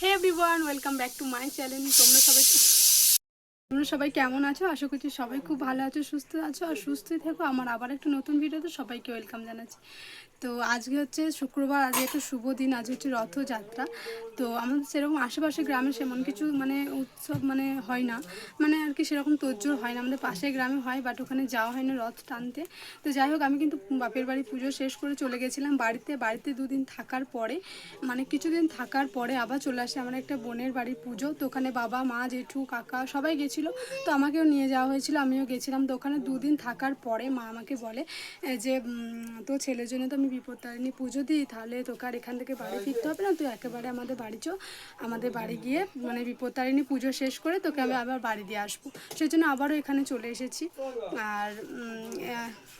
Hey everyone welcome back to my channel তোমরা সবাই তোমরা সবাই কেমন আছো? আশা করছি সবাই খুব ভালো আছো, সুস্থ আছো, আর সুস্থই থেকো। আমার আবার একটা নতুন ভিডিওতে সবাইকে ওয়েলকাম জানাচ্ছি। তো আজকে হচ্ছে শুক্রবার, আজকে একটা শুভ দিন আজ হচ্ছে রথযাত্রা। তো আমাদের সেরকম আশেপাশে গ্রামে সেমন কিছু মানে উৎসব মানে হয় না। মানে আর কি সেরকম তোজ্জোর হয় না। আমাদের পাশের গ্রামে হয় বাট ওখানে যাওয়া হয় না রথ টানতে। তো যাই হোক, আমি কিন্তু বাপের বাড়ি পুজো শেষ করে চলে গেছিলাম বাড়িতে। বাড়িতে দুদিন থাকার পরে মানে কিছুদিন থাকার পরে আবার চলে আসে আমার একটা বোনের বাড়ির পুজো। তো ওখানে বাবা, মা, জেঠু, কাকা সবাই গেছিল। তো আমাকেও নিয়ে যাওয়া হয়েছিল, আমিও গেছিলাম। তো ওখানে দুদিন থাকার পরে মা আমাকে বলে যে তো ছেলের জন্য তো আমি বিপত্তারিণী পুজো দিই, তাহলে তোকে আর এখান থেকে বাড়ি ফিরতে হবে না। তুই একেবারে আমাদের বাড়ি চো। আমাদের বাড়ি গিয়ে মানে বিপত্তারিণী পুজো শেষ করে তোকে আমি আবার বাড়ি দিয়ে আসব। সেই জন্য আবারও এখানে চলে এসেছি। আর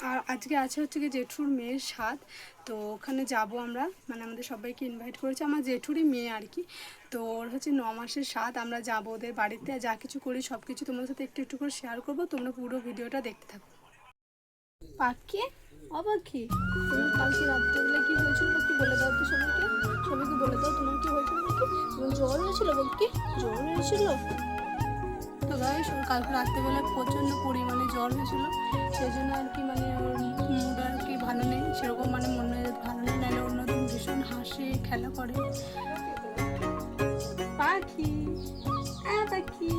আর আজকে আছে হচ্ছে কি জেঠুর মেয়ের স্বাদ তো ওখানে যাব আমরা। মানে আমাদের সবাইকে ইনভাইট করেছে আমার জেঠুরই মেয়ে আর কি। তো ওর হচ্ছে ন মাসের স্বাদ আমরা যাব ওদের বাড়িতে। যা কিছু করি সব কিছু তোমাদের সাথে একটু একটু করে শেয়ার করব। তোমরা পুরো ভিডিওটা দেখতে থাকো। পাখি ও পাখি তোমার কালকে রাত্রেবেলা কি হয়েছিল? পাখি বলে দাও তো সবাইকে। সবাইকে বলে দাও তোমার কি হয়েছিল পাখি তোমার জ্বর হয়েছিল পাখি জ্বর হয়েছিল? তো ওর কালকে রাত্রেবেলা প্রচণ্ড পরিমাণে জ্বর হয়েছিল। সেই জন্য আর কি মানে ওর মুড আর কি ভালো নেই। সেরকম মানে মন ভালো নেই। নাহলে অন্যদিন ভীষণ হাসে, খেলা করে। পাখি হ্যাঁ পাখি।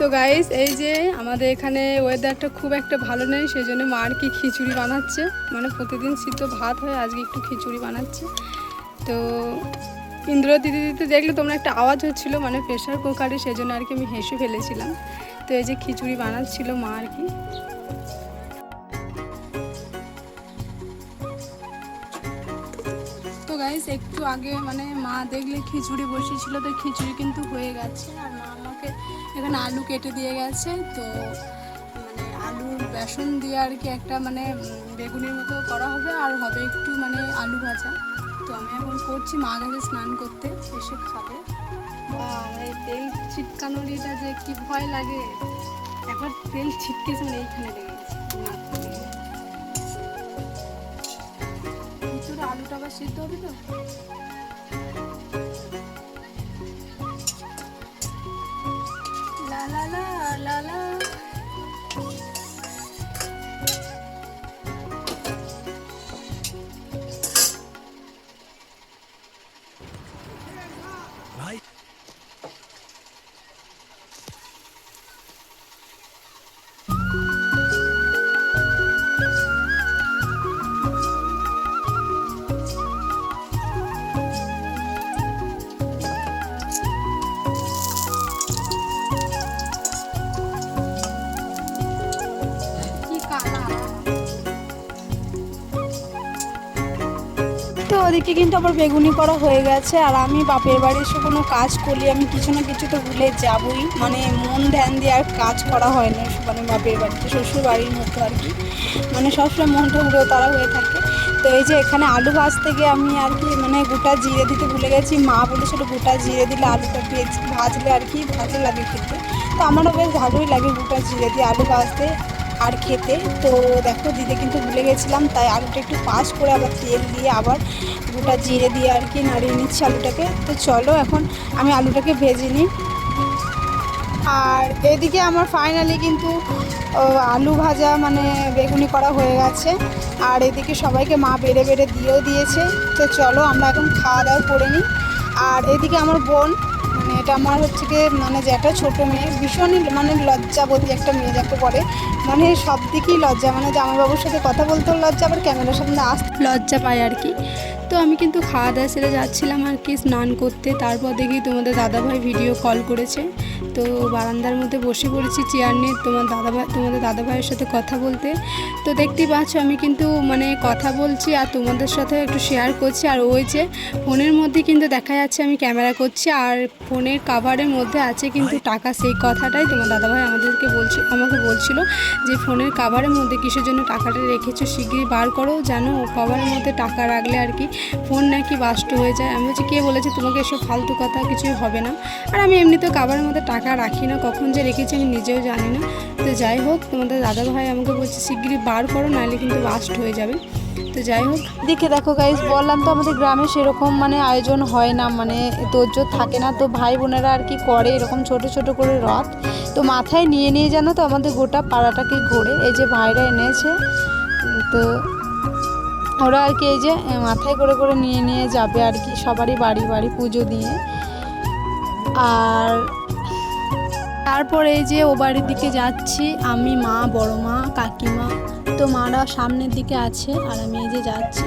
তো গাইস এই যে আমাদের এখানে ওয়েদারটা খুব একটা ভালো নেই সেই জন্য মা আর কি খিচুড়ি বানাচ্ছে। মানে প্রতিদিন সিদ্ধ ভাত হয় আজকে একটু খিচুড়ি বানাচ্ছে। তো ইন্দ্র দিদি দিতে দেখলে তোমরা একটা আওয়াজ হচ্ছিল মানে প্রেশার কুকারে সেই জন্য আর কি আমি হেসে ফেলেছিলাম। তো এই যে খিচুড়ি বানাচ্ছিল মা আর কি। তো গাইস একটু আগে মানে মা দেখলে খিচুড়ি বসিয়েছিল তো খিচুড়ি কিন্তু হয়ে গেছে। আর আমাকে এখানে আলু কেটে দিয়ে গেছে। তো মানে আলুর বেসন দিয়ে আর কি একটা মানে বেগুনের মতো করা হবে আর হবে একটু মানে আলু ভাজা। তো আমি এখন করছি মা গেছে স্নান করতে এসে খাবে। বাহ, এই তেল ছিটকানোর এটা যে কি ভয় লাগে একবার তেল ছিটকেছে মানে এইখানে লেগে গেছে। আলুটা আবার সিদ্ধ হবে তো? ওদিকে কিন্তু আবার বেগুনি করা হয়ে গেছে, আর আমি বাপের বাড়ি এসে কোনো কাজ করলে আমি কিছু না কিছু তো ভুলে যাবই। মানে মন ধ্যান দিয়ে আর কাজ করা হয় না মানে বাপের বাড়িতে শ্বশুর বাড়ির মতো আর কি। মানে সবসময় মনটা উড়ো তারা হয়ে থাকে। তো এই যে এখানে আলু ভাজতে গিয়ে আমি আর কি মানে গোটা জিরে দিতে ভুলে গেছি। মা বলেছিল গোটা জিরে দিলে আলুটা ভেজ ভাজলে আর কি ভালো লাগে খেতে। তো আমারও বেশ ভালোই লাগে গোটা জিরে দিয়ে আলু ভাজতে। আর খেতে। তো দেখো, দিতে কিন্তু ভুলে গেছিলাম, তাই আলুটা একটু পাস করে আবার তেল দিয়ে আবার গোটা জিরে দিয়ে আর কি নাড়িয়ে নিচ্ছি আলুটাকে। তো চলো এখন আমি আলুটাকে ভেজে নিই। আর এদিকে আমার ফাইনালি কিন্তু আলু ভাজা মানে বেগুনি করা হয়ে গেছে। আর এদিকে সবাইকে মা বেড়ে বেড়ে দিয়েও দিয়েছে। তো চলো আমরা এখন খাওয়া দাওয়া করে নিই। আর এদিকে আমার বোন মানে এটা আমার হচ্ছে কি মানে যে একটা ছোটো মেয়ে ভীষণই মানে লজ্জাবতী একটা মেয়ে যাকে পড়ে মানে সব দিকেই লজ্জা মানে জামাইবাবুর সাথে কথা বলতেও লজ্জা, আবার ক্যামেরার সামনে আস লজ্জা পায় আর কি। তো আমি কিন্তু খাওয়া দাওয়া সেরে যাচ্ছিলাম আর কি, স্নান করতে। তারপর দেখি তোমাদের দাদাভাই ভিডিও কল করেছে। তো বারান্দার মধ্যে বসে পড়েছি চেয়ার নিয়ে, তোমার দাদাভাই, তোমাদের দাদাভাইয়ের সাথে কথা বলতে। তো দেখতেই পাচ্ছ আমি কিন্তু মানে কথা বলছি আর তোমাদের সাথে একটু শেয়ার করছি। আর ওই যে ফোনের মধ্যে কিন্তু দেখা যাচ্ছে আমি ক্যামেরা করছি আর ফোনের কাভারের মধ্যে আছে কিন্তু টাকা। সেই কথাটাই তোমার দাদাভাই আমাদেরকে বলছি, আমাকে বলছিল যে ফোনের কাভারের মধ্যে কিসের জন্য টাকাটা রেখেছো? শিগগিরই বার করো জানো কভারের মধ্যে টাকা রাখলে আর কি ফোন নাকি বাস্ট হয়ে যায়। আমি বলছি, কে বলেছে তোমাকে এসব ফালতু কথা? কিছুই হবে না। আর আমি এমনিতেও কাবারের মধ্যে টাকা রাখি না, কখন যে রেখেছি আমি নিজেও জানি না। তো যাই হোক, তোমাদের দাদা ভাই আমাকে বলছে, শিগগিরই বার করো, নাহলে কিন্তু বাস্ট হয়ে যাবে। তো যাই হোক। দেখে দেখো গাইজ বললাম তো আমাদের গ্রামে সেরকম মানে আয়োজন হয় না মানে তোরজোর থাকে না। তো ভাই বোনেরা আর কি করে, এরকম ছোট ছোট করে রথ। তো মাথায় নিয়ে নিয়ে জানো তো, আমাদের গোটা পাড়াটাকে ঘোরে। এই যে ভাইরা এনেছে, তো ওরা আর কি এই যে মাথায় করে করে নিয়ে নিয়ে যাবে আর কি, সবারই বাড়ি বাড়ি পুজো দিয়ে। আর তারপর এই যে ও বাড়ির দিকে যাচ্ছি, আমি, মা, বড় মা, কাকিমা। তো মারা সামনের দিকে আছে আর আমি এই যে যাচ্ছি।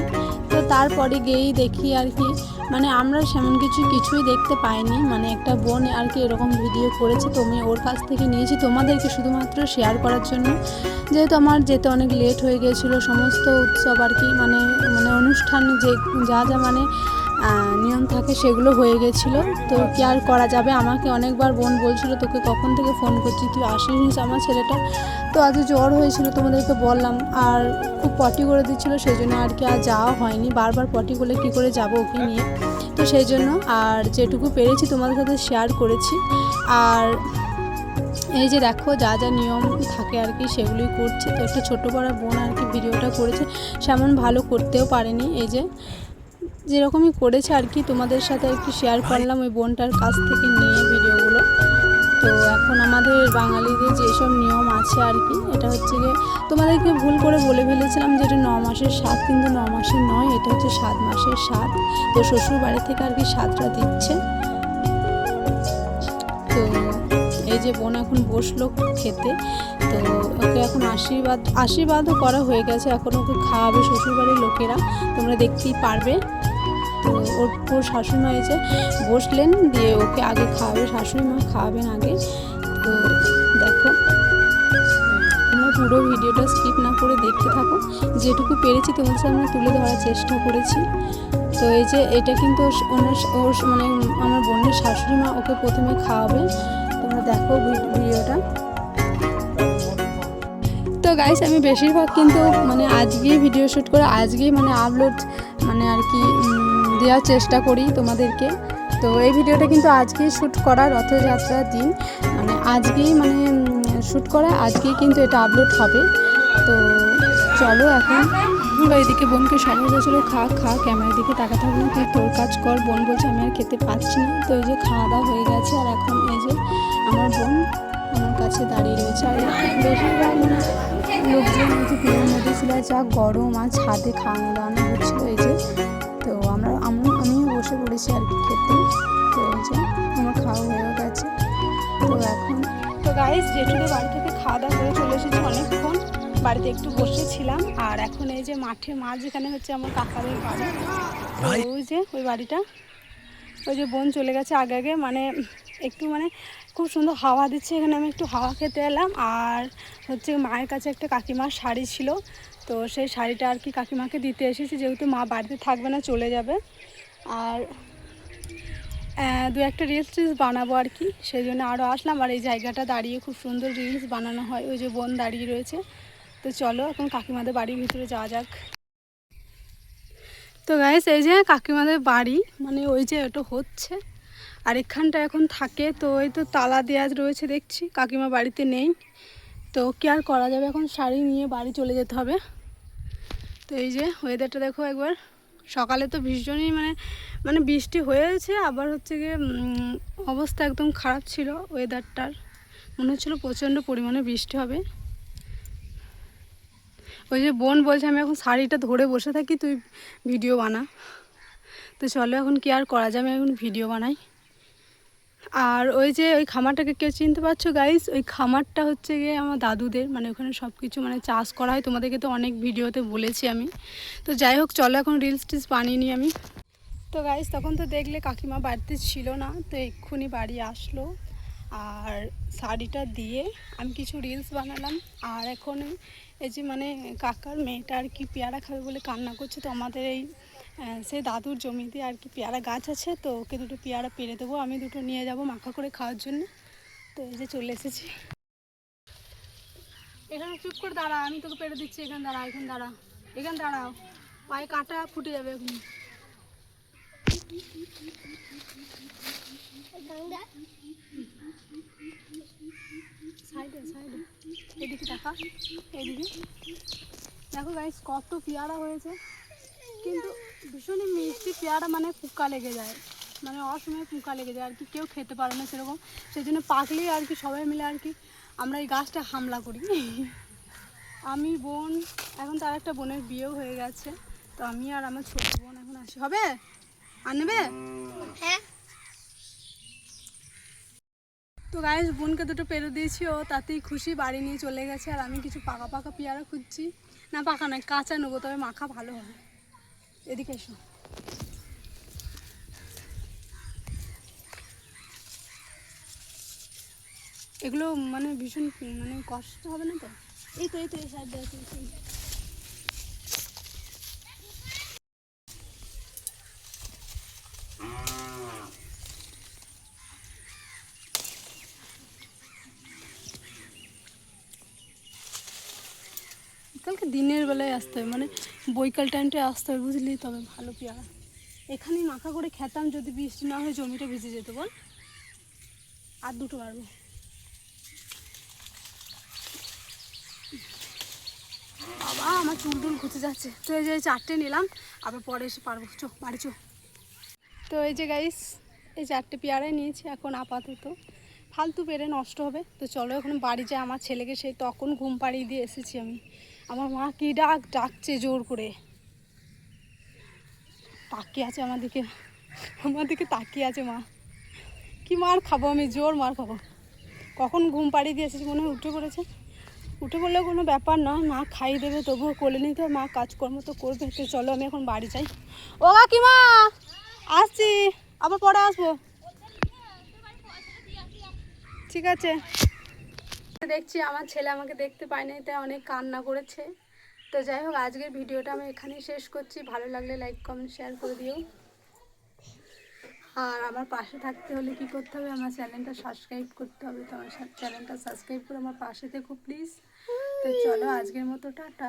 তারপরে গিয়েই দেখি আর কি। মানে আমরা সেমন কিছু কিছুই দেখতে পাইনি। মানে একটা বোন আর কি এরকম ভিডিও করেছে, তো আমি ওর কাছ থেকে নিয়েছি। তোমাদেরকে শুধুমাত্র শেয়ার করার জন্য। যেহেতু আমার যেতে অনেক লেট হয়ে গিয়েছিল, সমস্ত উৎসব আর কি মানে মানে অনুষ্ঠান যে যা যা মানে নিয়ম থাকে সেগুলো হয়ে গেছিল। তো কি আর করা যাবে? আমাকে অনেকবার বোন বলছিল, তোকে কখন থেকে ফোন করছি? তুই আসিস আমার ছেলেটা? তো আজ জ্বর হয়েছিল, তোমাদেরকে বললাম। আর খুব পটি করে দিচ্ছিল সেই জন্য আর কি আর যাওয়া হয়নি। বারবার পটি করলে কী করে যাব ওকে নিয়ে? তো সেই জন্য আর যেটুকু পেরেছি তোমাদের সাথে শেয়ার করেছি। আর এই যে দেখো, যা যা নিয়ম থাকে আর কি, সেগুলোই করছে। তো একটা ছোটো বড় বোন আর কি ভিডিওটা করেছে, সেমন ভালো করতেও পারেনি। এই যে যেরকমই করেছে আর কি, তোমাদের সাথে আর কি শেয়ার করলাম ওই বোনটার কাছ থেকে নিয়ে ভিডিওগুলো। তো এখন আমাদের বাঙালিদের যেসব নিয়ম আছে আর কি, এটা হচ্ছে গিয়ে তোমাদেরকে ভুল করে বলে ফেলেছিলাম যে এটা ন মাসের স্বাদ, কিন্তু ন মাসের নয়, এটা হচ্ছে সাত মাসের স্বাদ। তো শ্বশুর বাড়ি থেকে আর কি স্বাদটা দিচ্ছে। তো এই যে বোন এখন বসল খেতে, তো ওকে এখন আশীর্বাদ, আশীর্বাদও করা হয়ে গেছে। এখন ওকে খাওয়াবে শ্বশুরবাড়ির লোকেরা, তোমরা দেখতেই পারবে। ওর ওর শাশুড়িমা এসে বসলেন দিয়ে ওকে আগে খাওয়াবে, শাশুড়ি মা খাওয়াবেন আগে। তো দেখো, তোমরা পুরো ভিডিওটা স্কিপ না করে দেখতে থাকো। যেটুকু পেরেছি তোমাদের সামনে তুলে ধরার চেষ্টা করেছি। তো এই যে এটা কিন্তু ওনার ওর মানে আমার বোনের শাশুড়ি মা ওকে প্রথমে খাওয়াবে। তোমরা দেখো ভিডিওটা। তো গাইস আমি বেশিরভাগ কিন্তু মানে আজকেই ভিডিও শ্যুট করে, আজকেই মানে আপলোড মানে আর কি দেওয়ার চেষ্টা করি তোমাদেরকে। তো এই ভিডিওটা কিন্তু আজকেই শ্যুট করা রথযাত্রার দিন। মানে আজকেই মানে শ্যুট করা, আজকেই কিন্তু এটা আপলোড হবে। তো চলো এখন। বা এদিকে বোনকে সবাই বলছিলো খা খা, ক্যামেরার দিকে তাকাতে হবে না তুই তোর কাজ কর। বোন বলছে, আমি আর খেতে পাচ্ছি না। তো এই যে খাওয়া দাওয়া হয়ে গেছে, আর এখন এই যে আমার বোন কাছে দাঁড়িয়ে রয়েছে। আর বেশিরভাগ মানে লোকজন এই যে বিয়ের মধ্যে ছিল যা গরম আর ছাদে খাওয়ানো দাওয়ানো হচ্ছিল এই যে। তো আমরা আমি আমিও বসে পড়েছি আর কি খেতে। তো এই যে আমার খাওয়া হয়ে গেছে। তো এখন তো গাইস জেঠুদের বাড়ি থেকে খাওয়া দাওয়া করে চলে এসেছি অনেকক্ষণ। বাড়িতে একটু বসেছিলাম। আর এখন এই যে মাঠে মাছ যেখানে হচ্ছে আমার কাকাদের বাড়ি। ওই যে ওই বাড়িটা। ওই যে বোন চলে গেছে আগে আগে মানে একটু মানে খুব সুন্দর হাওয়া দিচ্ছে। এখানে আমি একটু হাওয়া খেতে এলাম। আর হচ্ছে মায়ের কাছে একটা কাকিমার শাড়ি ছিল। তো সেই শাড়িটা আর কি কাকিমাকে দিতে এসেছি। যেহেতু মা বাড়িতে থাকবে না, চলে যাবে। আর দু একটা রিলস টিলস বানাবো আর কি। সেই জন্য আরও আসলাম। আর এই জায়গাটা দাঁড়িয়ে খুব সুন্দর রিলস বানানো হয়। ওই যে বোন দাঁড়িয়ে রয়েছে। তো চলো এখন কাকিমাদের বাড়ির ভিতরে যাওয়া যাক। তো গাইস এই যে কাকিমাদের বাড়ি। মানে ওই যে ওটা হচ্ছে। আর এখানটা এখন থাকে, তো ওই তো তালা দেওয়া রয়েছে দেখছি, কাকিমা বাড়িতে নেই। তো কি আর করা যাবে এখন? শাড়ি নিয়ে বাড়ি চলে যেতে হবে। তো এই যে ওয়েদারটা দেখো একবার। সকালে তো ভীষণই মানে মানে বৃষ্টি হয়েছে, আবার হচ্ছে গিয়ে অবস্থা একদম খারাপ ছিল ওয়েদারটার মনে হচ্ছিল প্রচণ্ড পরিমাণে বৃষ্টি হবে। ওই যে বোন বলছে, আমি এখন শাড়িটা ধরে বসে থাকি, তুই ভিডিও বানা। তো চলো এখন কি আর করা যাবে? এখন ভিডিও বানাই। আর ওই যে ওই খামারটাকে কেউ চিনতে পারছ গাইস ওই খামারটা হচ্ছে গিয়ে আমার দাদুদের মানে ওখানে সব কিছু মানে চাষ করা হয়। তোমাদেরকে তো অনেক ভিডিওতে বলেছি আমি। তো যাই হোক, চলো এখন রিলস টিলস বানিয়ে নিই আমি। তো গাইস তখন তো দেখলে কাকিমা বাড়িতে ছিল না, তো এক্ষুনি বাড়ি আসলো। আর শাড়িটা দিয়ে আমি কিছু রিলস বানালাম। আর এখন এই যে মানে কাকার মেয়েটা আর কি পেয়ারা খাবে বলে কান্না করছে, তো আমাদের এই আহ, সেই দাদুর জমিতে আর কি পেয়ারা গাছ আছে তো ওকে দুটো পেয়ারা পেরে দেবো। আমি দুটো নিয়ে যাব মাখা করে খাওয়ার জন্য। তো এই যে চলে এসেছি। এখানে চুপ করে দাঁড়া আমি তোকে পেরে দিচ্ছি। এখানে দাঁড়া এখানে দাঁড়া এখানে দাঁড়াও পায়ে কাটা ফুটে যাবে এখন সাইডে সাইডে। দেখা দেখো গাইস কত পেয়ারা হয়েছে। কিন্তু ভীষণই মিষ্টি পেয়ারা মানে পোকা লেগে যায়। মানে অসময়ে পোকা লেগে যায় আর কি কেউ খেতে পারে না সেরকম। সেই জন্য পাকলেই আর কি সবাই মিলে আর কি আমরা এই গাছটা হামলা করি। আমি বোন এখন তার একটা বোনের বিয়েও হয়ে গেছে তো আমি আর আমার ছোট বোন এখন আসি। হবে? আর নেবে? হ্যাঁ। তো গাইস বোনকে দুটো পেরো দিয়েছি ও তাতেই খুশি বাড়ি নিয়ে চলে গেছে আর আমি কিছু পাকা পাকা পেয়ারা খুঁজছি। না পাকা নয় কাঁচা নেব তবে মাখা ভালো হবে। এদিকে এসো। এগুলো মানে ভীষণ মানে কষ্ট হবে না তো? এই তো এই তো, এই সাইড আছে কালকে দিনের বেলায় আসতে হবে। মানে বৈকাল টাইমটায় আসতে হবে বুঝলি, তবে ভালো পেয়ারা। এখানেই মাখা করে খেতাম যদি বৃষ্টি না হয়, জমিটা ভিজে যেত, বল। আর দুটো পারব বাবা, আমার চুল টুল ঘুচে যাচ্ছে। তো এই যে চারটে নিলাম, আবার পরে এসে পারব। চো, বাড়ি চো। তো এই যে গাইস এই চারটে পেয়ারাই নিয়েছি এখন আপাতত। ফালতু পেরে নষ্ট হবে। তো চলো এখন বাড়ি যাই, আমার ছেলেকে সেই তখন ঘুম পাড়িয়ে দিয়ে এসেছি আমি। আমার মা কি ডাক, ডাকছে জোর করে। তাকিয়ে আছে আমার দিকে। আমার দিকে তাকিয়ে আছে মা। কি মার খাব আমি? জোর মার খাব। কখন ঘুম পাড়িয়ে দিয়ে এসেছি মনে হয় উঠে পড়েছে। উঠে পড়লে কোনো ব্যাপার না, মা খাইয়ে দেবে, তবুও কোলে নিতে মা কাজকর্ম তো করবে, তো চলো আমি এখন বাড়ি যাই। ও কাকিমা! আসছি। আবার পরে আসব। ঠিক আছে। দেখছি, আমার ছেলে আমাকে দেখতে পায়নি, তাই অনেক কান্না করেছে। তো যাই হোক, আজকের ভিডিওটা আমি এখানেই শেষ করছি। ভালো লাগলে লাইক কমেন্ট শেয়ার করে দিও। আর আমার পাশে থাকতে হলে কি করতে হবে? আমার চ্যানেলটা সাবস্ক্রাইব করতে হবে। তো আমার চ্যানেলটা সাবস্ক্রাইব করে আমার পাশে থেকো প্লিজ তো চলো, আজকের মতো, টাটা।